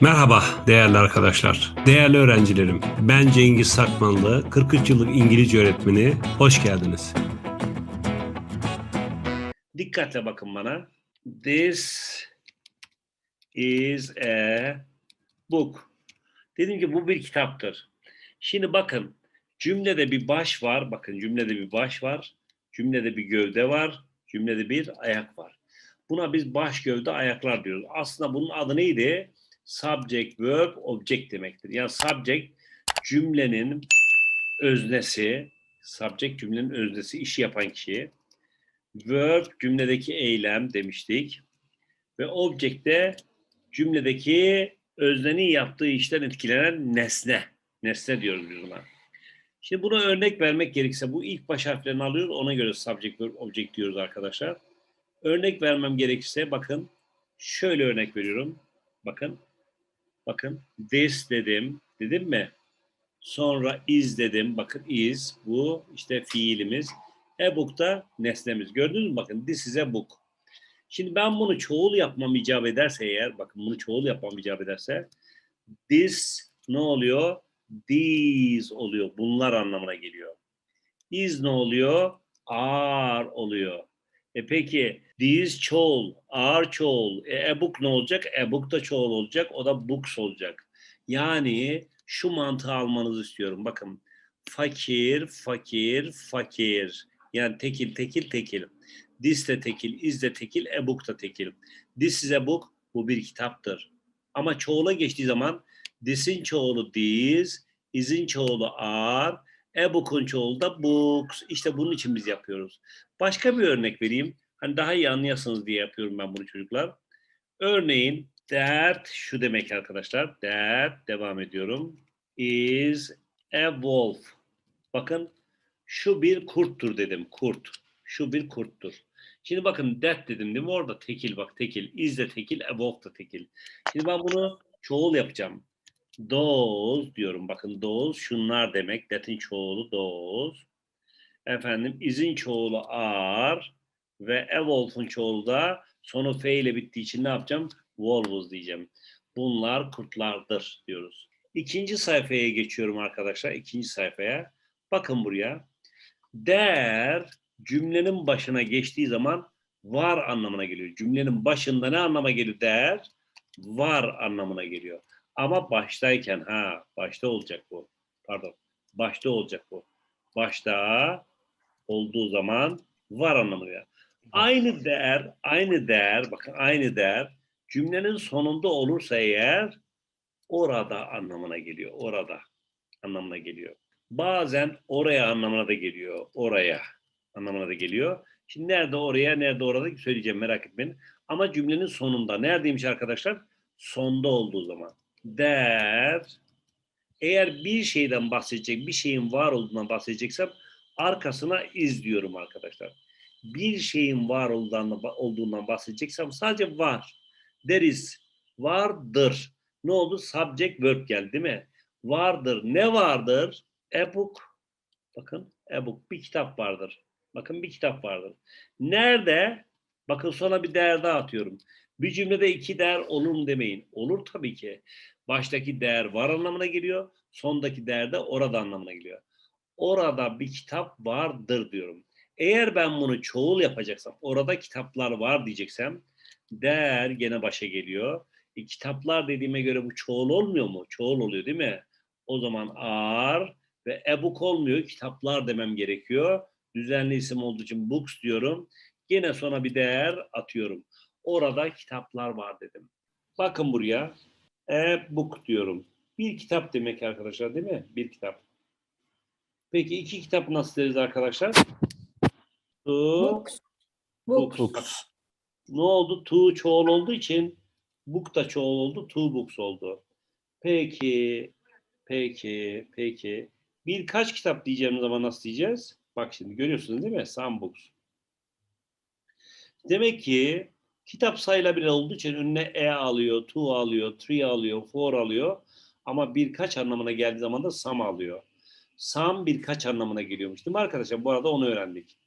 Merhaba değerli arkadaşlar, değerli öğrencilerim. Ben Cengiz Sakmanlı, 43 yıllık İngilizce öğretmeni. Hoş geldiniz. Dikkatle bakın bana. This is a book. Dedim ki bu bir kitaptır. Şimdi bakın cümlede bir baş var. Bakın cümlede bir baş var. Cümlede bir gövde var. Cümlede bir ayak var. Buna biz baş gövde ayaklar diyoruz. Aslında bunun adı neydi? Subject, verb, object demektir. Yani subject cümlenin öznesi, subject cümlenin öznesi, işi yapan kişi. Verb cümledeki eylem demiştik. Ve object de cümledeki öznenin yaptığı işten etkilenen nesne. Nesne diyoruz biz buna. Şimdi buna örnek vermek gerekirse bu ilk baş harflerini alıyoruz. Ona göre subject, verb, object diyoruz arkadaşlar. Örnek vermem gerekirse bakın şöyle örnek veriyorum. Bakın. Bakın this dedim. Dedim mi? Sonra is dedim. Bakın is bu işte fiilimiz. A book da nesnemiz. Gördünüz mü? Bakın this is a book. Şimdi ben bunu çoğul yapmam icap ederse eğer, bakın bunu çoğul yapmam icap ederse this ne oluyor? These oluyor. Bunlar anlamına geliyor. Is ne oluyor? Are oluyor. E peki these çoğul, are çoğul, e, a book ne olacak? A book da çoğul olacak, o da books olacak. Yani şu mantığı almanızı istiyorum. Bakın fakir, fakir, fakir. Yani tekil, tekil, tekil. This de tekil, is de tekil, a book da tekil. This is a book, bu bir kitaptır. Ama çoğula geçtiği zaman this'in çoğulu these, is'in çoğulu are, book'un çoğulu da books. İşte bunun için biz yapıyoruz. Başka bir örnek vereyim. Hani daha iyi anlayasınız diye yapıyorum ben bunu çocuklar. Örneğin that şu demek arkadaşlar. That devam ediyorum. Is a wolf. Bakın şu bir kurttur dedim. Kurt. Şu bir kurttur. Şimdi bakın that dedim değil mi? Orada tekil bak tekil. Is de tekil, a wolf da tekil. Şimdi ben bunu çoğul yapacağım. Those diyorum. Bakın those şunlar demek. That'in çoğulu those. Efendim is'in çoğulu are ve a wolf'un çoğulu da sonu f ile bittiği için ne yapacağım? Wolves diyeceğim. Bunlar kurtlardır diyoruz. İkinci sayfaya geçiyorum arkadaşlar. İkinci sayfaya. Bakın buraya. Der cümlenin başına geçtiği zaman var anlamına geliyor. Cümlenin başında ne anlama geliyor der? Var anlamına geliyor. Ama baştayken ha başta olacak bu. Pardon. Başta olacak bu. Başta olduğu zaman var anlamına. Aynı değer, aynı değer, bakın aynı değer cümlenin sonunda olursa eğer orada anlamına geliyor. Orada anlamına geliyor. Bazen oraya anlamına da geliyor. Oraya anlamına da geliyor. Şimdi nerede oraya, nerede orada söyleyeceğim merak etmeyin. Ama cümlenin sonunda. Neredeymiş arkadaşlar? Sonda olduğu zaman. Der eğer bir şeyden bahsedecek, bir şeyin var olduğundan bahsedeceksem arkasına iz diyorum arkadaşlar. Bir şeyin var olduğundan, bahsedeceksem sadece var. There is. Vardır. Ne oldu? Subject verb geldi değil mi? Vardır. Ne vardır? A book. Bakın a book. Bir kitap vardır. Bakın bir kitap vardır. Nerede? Bakın sonra bir değer daha atıyorum. Bir cümlede iki değer olur mu demeyin. Olur tabii ki. Baştaki değer var anlamına geliyor. Sondaki değer de orada anlamına geliyor. Orada bir kitap vardır diyorum. Eğer ben bunu çoğul yapacaksam, orada kitaplar var diyeceksem, değer gene başa geliyor. E, kitaplar dediğime göre bu çoğul olmuyor mu? Çoğul oluyor değil mi? O zaman are ve e-book olmuyor. Kitaplar demem gerekiyor. Düzenli isim olduğu için books diyorum. Yine sonra bir değer atıyorum. Orada kitaplar var dedim. Bakın buraya. E-book diyorum. Bir kitap demek arkadaşlar değil mi? Bir kitap. Peki iki kitap nasıl deriz arkadaşlar? Two Books. books. Books. Ne oldu? Two çoğul olduğu için book da çoğul oldu. Two books oldu. Peki, peki, peki. Birkaç kitap diyeceğimiz zaman nasıl diyeceğiz? Bak şimdi görüyorsunuz değil mi? Some books. Demek ki kitap sayılabilir olduğu için önüne e alıyor, two alıyor, three alıyor, four alıyor. Ama birkaç anlamına geldiği zaman da some alıyor. Some birkaç anlamına geliyormuş değil mi arkadaşlar? Bu arada onu öğrendik.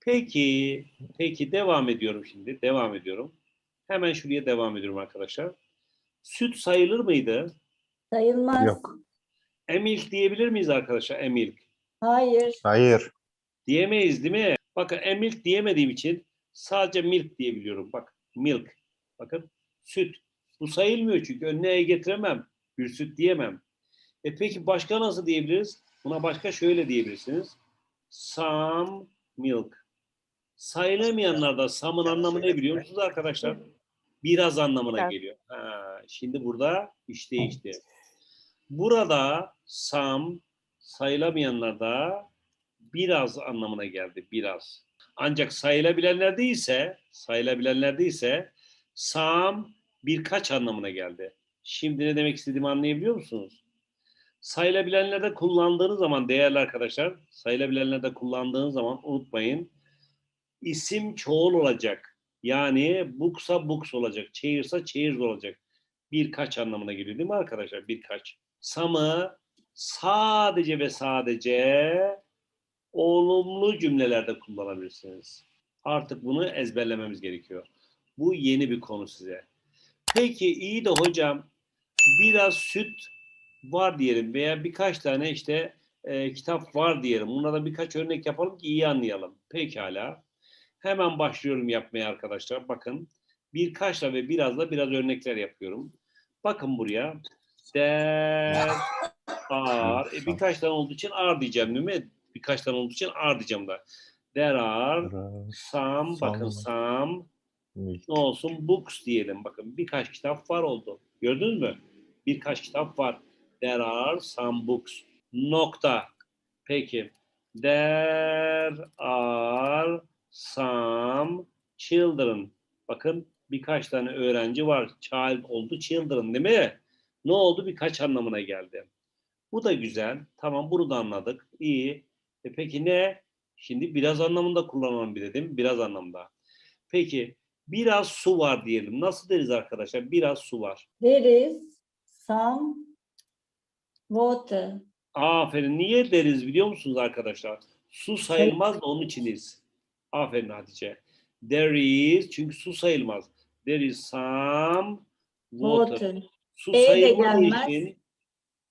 Peki, peki devam ediyorum şimdi. Devam ediyorum. Hemen şuraya devam ediyorum arkadaşlar. Süt sayılır mıydı? Sayılmaz. Yok. Emilk diyebilir miyiz arkadaşlar? Emilk. Hayır. Hayır. Diyemeyiz değil mi? Bakın emilk diyemediğim için sadece milk diyebiliyorum. Bak milk. Bakın süt. Bu sayılmıyor çünkü önüne getiremem. Bir süt diyemem. E peki başka nasıl diyebiliriz? Buna başka şöyle diyebilirsiniz. Some milk. Sayılamayanlarda some'ın anlamı ne biliyor musunuz arkadaşlar? Biraz anlamına geliyor. Ha, şimdi burada iş değişti. Burada some sayılamayanlarda biraz anlamına geldi. Biraz. Ancak sayılabilenlerde ise sayılabilenlerde ise some birkaç anlamına geldi. Şimdi ne demek istediğimi anlayabiliyor musunuz? Sayılabilenlerde kullandığınız zaman değerli arkadaşlar, sayılabilenlerde kullandığınız zaman unutmayın isim çoğul olacak. Yani books'a books olacak, chairs'a chairs olacak. Birkaç anlamına geliyor değil mi arkadaşlar? Birkaç. Some'ı sadece ve sadece olumlu cümlelerde kullanabilirsiniz. Artık bunu ezberlememiz gerekiyor. Bu yeni bir konu size. Peki iyi de hocam biraz süt var diyelim veya birkaç tane işte e, kitap var diyelim. Bunlara birkaç örnek yapalım ki iyi anlayalım. Pekala. Hemen başlıyorum yapmaya arkadaşlar. Bakın birkaçla ve birazla biraz örnekler yapıyorum. Bakın buraya. There are. E, birkaç tane olduğu için are diyeceğim değil mi? Birkaç tane olduğu için are diyeceğim da. There are some, bakın some ne olsun books diyelim. Bakın birkaç kitap var oldu. Gördünüz mü? Birkaç kitap var. There are some books. Nokta. Peki. There are some children. Bakın birkaç tane öğrenci var. Child oldu children değil mi? Ne oldu? Birkaç anlamına geldi. Bu da güzel. Tamam bunu da anladık. İyi. E peki ne? Şimdi biraz anlamında kullanalım bir dedim. Biraz anlamda. Peki biraz su var diyelim. Nasıl deriz arkadaşlar? Biraz su var. There is some water. Aferin. Niye deriz biliyor musunuz arkadaşlar? Su sayılmaz da onun içiniz. Aferin Hatice. There is çünkü su sayılmaz. There is some water. Water. Su E sayılmadığı için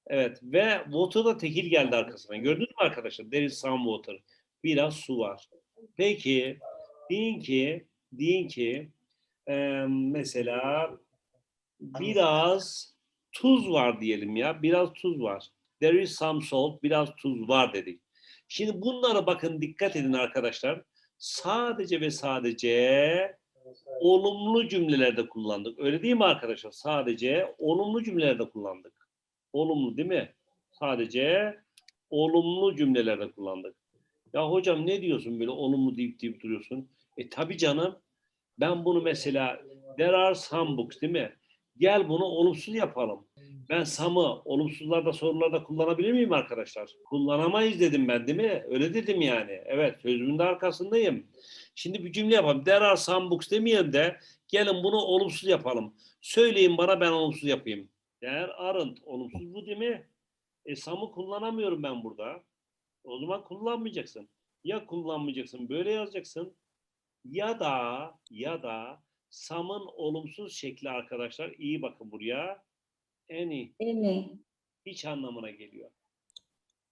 evet ve water da tekil geldi arkasına. Gördünüz mü arkadaşlar? There is some water. Biraz su var. Peki deyin ki deyin ki eee, mesela biraz tuz var diyelim ya. Biraz tuz var. There is some salt. Biraz tuz var dedik. Şimdi bunlara bakın dikkat edin arkadaşlar. Sadece ve sadece olumlu cümlelerde kullandık. Öyle değil mi arkadaşlar? Sadece olumlu cümlelerde kullandık. Olumlu değil mi? Sadece olumlu cümlelerde kullandık. Ya hocam ne diyorsun böyle olumlu deyip deyip duruyorsun? E tabi canım. Ben bunu mesela there are some books değil mi? Gel bunu olumsuz yapalım. Ben samı olumsuzlarda sorularda kullanabilir miyim arkadaşlar? Kullanamayız dedim ben değil mi? Öyle dedim yani. Evet sözümün de arkasındayım. Şimdi bir cümle yapalım. There are some books demeyelim de gelin bunu olumsuz yapalım. Söyleyin bana ben olumsuz yapayım. There aren't. Olumsuz bu değil mi? E some'ı kullanamıyorum ben burada. O zaman kullanmayacaksın. Ya kullanmayacaksın böyle yazacaksın. Ya da ya da some'ın olumsuz şekli arkadaşlar iyi bakın buraya. Any Any. hiç anlamına geliyor.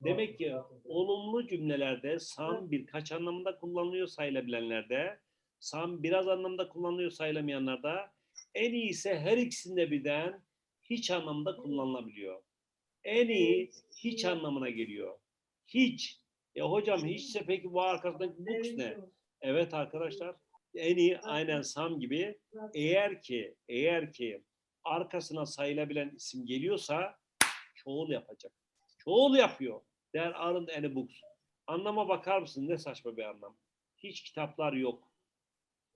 Demek ki olumlu cümlelerde some birkaç anlamında kullanılıyor sayılabilenlerde. Some biraz anlamda kullanılıyor sayılamayanlarda. En iyi ise her ikisinde birden hiç anlamda kullanılabiliyor. En iyi hiç anlamına geliyor. Hiç. E hocam hiçse peki bu arkasındaki books ne? Evet arkadaşlar. En iyi aynen some gibi. Eğer ki eğer ki arkasına sayılabilen isim geliyorsa çoğul yapacak. Çoğul yapıyor. There aren't any books. Anlama bakar mısın? Ne saçma bir anlam. Hiç kitaplar yok.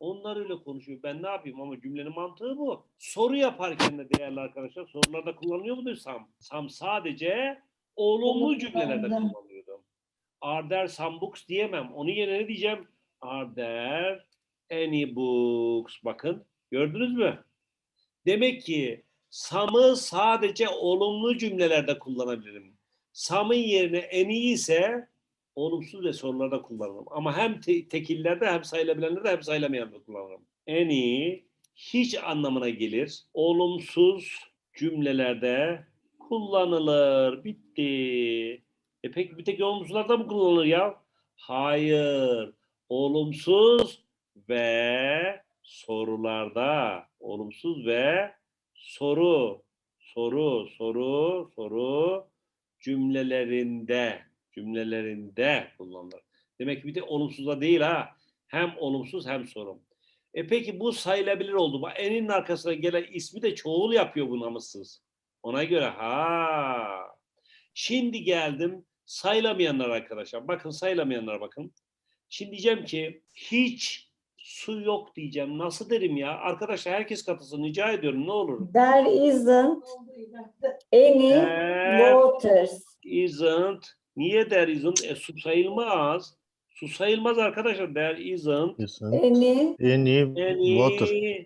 Onlar öyle konuşuyor. Ben ne yapayım ama cümlenin mantığı bu. Soru yaparken de değerli arkadaşlar sorularda kullanılıyor mudur sam? Sam sadece olumlu cümlelerde anlam. kullanılıyordu. Are there some books diyemem. Onun yerine ne diyeceğim? Are there any books? Bakın gördünüz mü? Demek ki sam'ı sadece olumlu cümlelerde kullanabilirim. Sam'ın yerine en iyi ise olumsuz ve sorularda kullanırım. Ama hem te- tekillerde hem sayılabilenlerde hem sayılamayanlarda kullanırım. En iyi hiç anlamına gelir. Olumsuz cümlelerde kullanılır. Bitti. E peki bir tek olumsuzlarda mı kullanılır ya? Hayır. Olumsuz ve sorularda. Olumsuz ve soru. Soru, soru, soru cümlelerinde. Cümlelerinde kullanılır. Demek ki bir de olumsuzda değil ha. Hem olumsuz hem soru. E peki bu sayılabilir oldu. Bak eninin arkasına gelen ismi de çoğul yapıyor bu namussuz. Ona göre ha. Şimdi geldim sayılamayanlar arkadaşlar. Bakın sayılamayanlara bakın. Şimdi diyeceğim ki hiç su yok diyeceğim. Nasıl derim ya? Arkadaşlar herkes katılsın rica ediyorum ne olur. There isn't any There waters. isn't. Niye there isn't? E, su sayılmaz. Su sayılmaz arkadaşlar. There isn't. Any any Any water. water.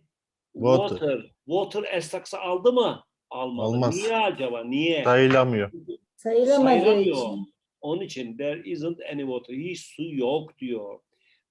Water. Water estaksı aldı mı? Almadı. Almaz. Niye acaba? Niye? Sayılamıyor. sayılamadığı Sayılamıyor. için. Onun için there isn't any water. Hiç su yok diyor.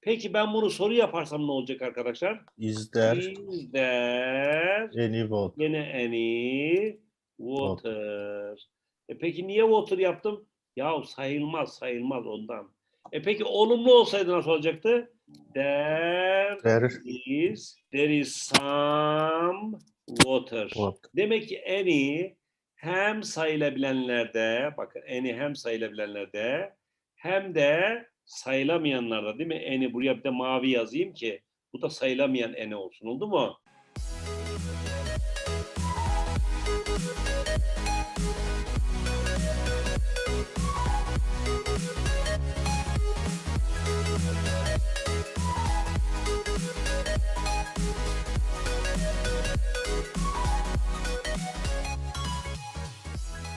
Peki ben bunu soru yaparsam ne olacak arkadaşlar? Is there Is there any water? yine any water? E peki niye water yaptım? Ya sayılmaz sayılmaz ondan. E peki olumlu olsaydı nasıl olacaktı? There There is there is some water. water. Demek ki any hem sayılabilenlerde bakın any hem sayılabilenlerde hem de sayılamayanlarda değil mi? Any buraya bir de mavi yazayım ki bu da sayılamayan any olsun oldu mu?